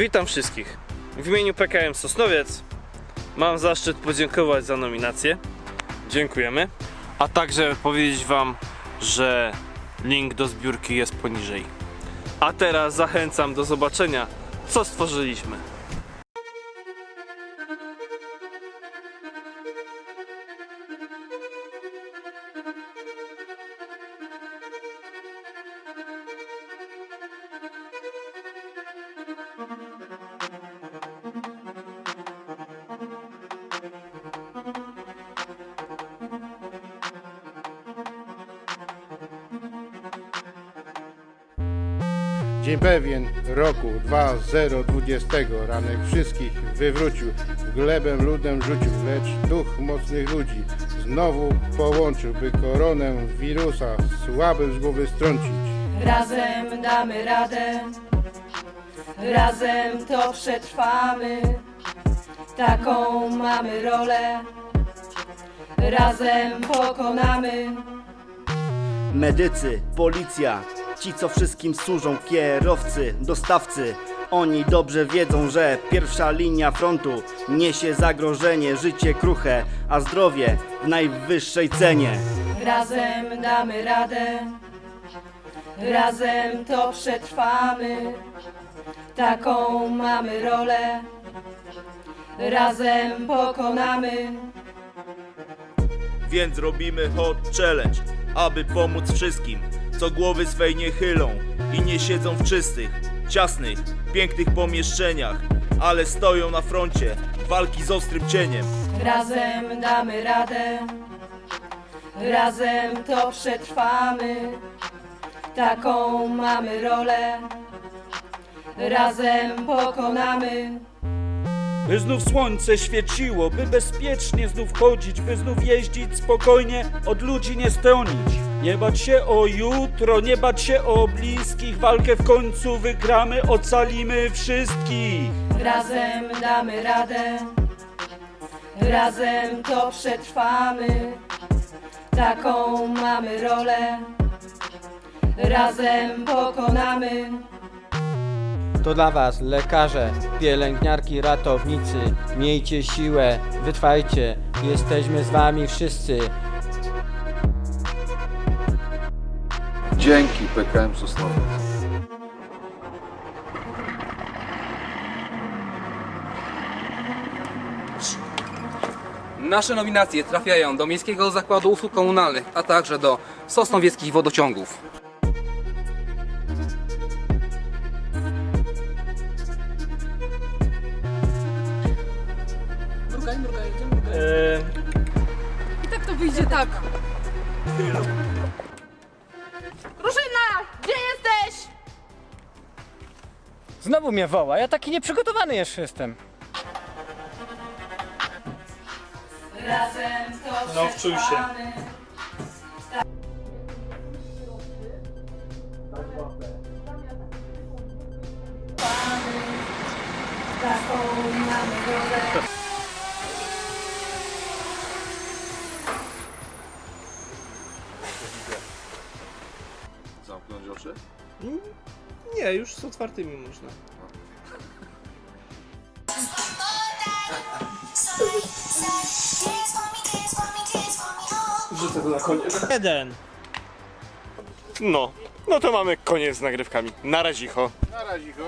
Witam wszystkich. W imieniu PKM Sosnowiec mam zaszczyt podziękować za nominację. Dziękujemy. A także powiedzieć Wam, że link do zbiórki jest poniżej. A teraz zachęcam do zobaczenia, co stworzyliśmy. Dzień pewien roku 2020 ranek wszystkich wywrócił, w glebę ludem rzucił, lecz duch mocnych ludzi znowu połączył, by koronę wirusa słabym z głowy strącić. Razem damy radę, razem to przetrwamy. Taką mamy rolę, razem pokonamy. Medycy, policja, ci co wszystkim służą, kierowcy, dostawcy. Oni dobrze wiedzą, że pierwsza linia frontu niesie zagrożenie, życie kruche, a zdrowie w najwyższej cenie. Razem damy radę, razem to przetrwamy. Taką mamy rolę, razem pokonamy. Więc robimy hot challenge, aby pomóc wszystkim, co głowy swej nie chylą i nie siedzą w czystych, ciasnych, pięknych pomieszczeniach, ale stoją na froncie walki z ostrym cieniem. Razem damy radę, razem to przetrwamy. Taką mamy rolę, razem pokonamy. By znów słońce świeciło, by bezpiecznie znów chodzić, by znów jeździć spokojnie, od ludzi nie stronić. Nie bać się o jutro, nie bać się o bliskich, walkę w końcu wygramy, ocalimy wszystkich. Razem damy radę, razem to przetrwamy. Taką mamy rolę, razem pokonamy. To dla Was, lekarze, pielęgniarki, ratownicy. Miejcie siłę, wytrwajcie. Jesteśmy z Wami wszyscy. Dzięki PKM Sosnowiec. Nasze nominacje trafiają do Miejskiego Zakładu Usług Komunalnych, a także do Sosnowieckich Wodociągów. Eee, I tak to wyjdzie tak. Znowu mnie woła, ja taki nieprzygotowany jeszcze jestem. Razem to No, wczuj się. przetrwamy. Taką mamy. Zamknąć oczy? Nie, już z otwartymi można. Wrzucę to na koniec. Jeden. No, no to mamy koniec z nagrywkami. Na razicho. Na razie go.